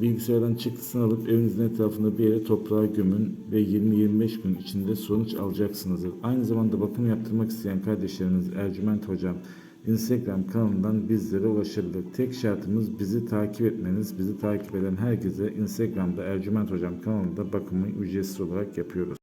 bilgisayardan çıktısını alıp evinizin etrafında bir yere toprağa gömün ve 20-25 gün içinde sonuç alacaksınız. Aynı zamanda bakım yaptırmak isteyen kardeşlerimiz Ercüment Hocam Instagram kanalından bizlere ulaşabilir. Tek şartımız bizi takip etmeniz. Bizi takip eden herkese Instagram'da Ercüment Hocam kanalında bakımı ücretsiz olarak yapıyoruz.